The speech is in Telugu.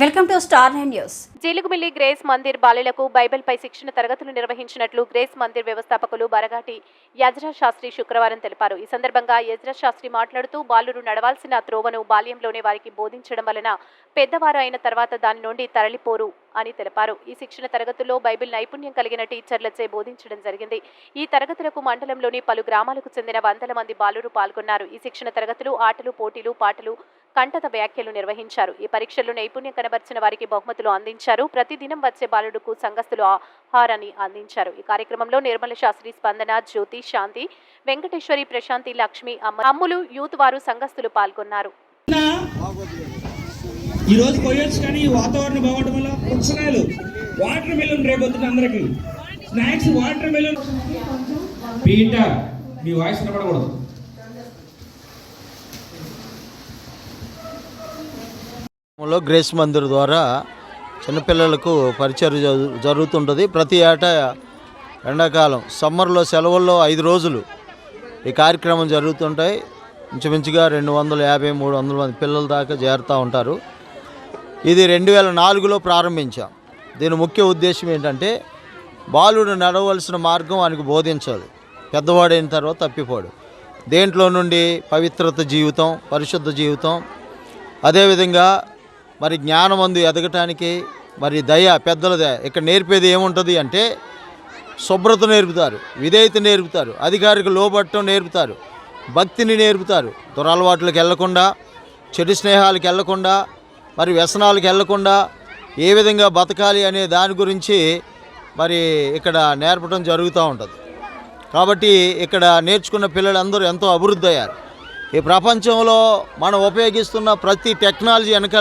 Welcome to star nine news. Jeelugumilli grace Mandir బాలులకు బైబిల్పై శిక్షణ తరగతులు నిర్వహించినట్లు గ్రేస్ మందిర్ వ్యవస్థాపకులు బరగాటి యజ్రా శాస్త్రి శుక్రవారం తెలిపారు. ఈ సందర్భంగా యజ్రా శాస్త్రి మాట్లాడుతూ బాలురు నడవాల్సిన త్రోవను బాల్యంలోనే వారికి బోధించడం వలన పెద్దవారు అయిన తర్వాత దాని నుండి తరలిపోరు అని తెలిపారు. ఈ శిక్షణ తరగతుల్లో బైబిల్ నైపుణ్యం కలిగిన టీచర్లచే బోధించడం జరిగింది. ఈ తరగతులకు మండలంలోని పలు గ్రామాలకు చెందిన వందల మంది బాలురు పాల్గొన్నారు. ఈ శిక్షణ తరగతులు ఆటలు పోటీలు పాటలు కంటత వ్యాఖ్యలు నిర్వహించారు. ఈ పరీక్షల్లో నైపుణ్యం కనబర్చిన వారికి బహుమతులు అందించారు. ప్రతిదినం వచ్చే బాలుడుకు సంఘస్థులు ఆహారాన్ని అందించారు. ఈ కార్యక్రమంలో నిర్మల శాస్త్రి స్పందన జ్యోతి శాంతి వెంకటేశ్వరి ప్రశాంతి లక్ష్మి అమ్మ అమ్ములు యూత్ వారు సంఘస్థులు పాల్గొన్నారు. ఈ రోజు కొయ్యొచ్చు కానీ ఈ వాతావరణం బాగుండడం వల్ల పుచ్చకాయలు వాటర్ మెలూన్ రేపొద్దున అందరికి. Snacks watermelon. పీటర్ మీ వాయిస్ వినపడకూడదు. లో గ్రేస్ మందిర్ ద్వారా చిన్నపిల్లలకు పరిచయం జరుగుతుంటుంది. ప్రతి ఏటా ఎండాకాలం సమ్మర్లో సెలవుల్లో ఐదు రోజులు ఈ కార్యక్రమం జరుగుతుంటాయి. ఇంచుమించుగా రెండు వందల యాభై మూడు వందల మంది పిల్లల దాకా చేరుతూ ఉంటారు. ఇది రెండు వేల నాలుగులో ప్రారంభించాం. దీని ముఖ్య ఉద్దేశం ఏంటంటే బాలుడు నడవలసిన మార్గం వానికి బోధించాలి. పెద్దవాడైన తర్వాత తప్పిపోడు. దేంట్లో నుండి పవిత్రత జీవితం పరిశుద్ధ జీవితం అదేవిధంగా మరి జ్ఞానమందు ఎదగటానికి మరి దయ పెద్దల దయ ఇక్కడ నేర్పేది ఏముంటుంది అంటే శుభ్రత నేర్పుతారు విధేయత నేర్పుతారు అధికారికి లోబట్టం నేర్పుతారు భక్తిని నేర్పుతారు దురలవాట్లకు వెళ్ళకుండా చెడు స్నేహాలకు వెళ్ళకుండా మరి వ్యసనాలకు వెళ్ళకుండా ఏ విధంగా బతకాలి అనే దాని గురించి మరి ఇక్కడ నేర్పడం జరుగుతూ ఉంటుంది. కాబట్టి ఇక్కడ నేర్చుకున్న పిల్లలందరూ ఎంతో అభివృద్ధి అయ్యారు. ఈ ప్రపంచంలో మనం ఉపయోగిస్తున్న ప్రతి టెక్నాలజీ వెనకాల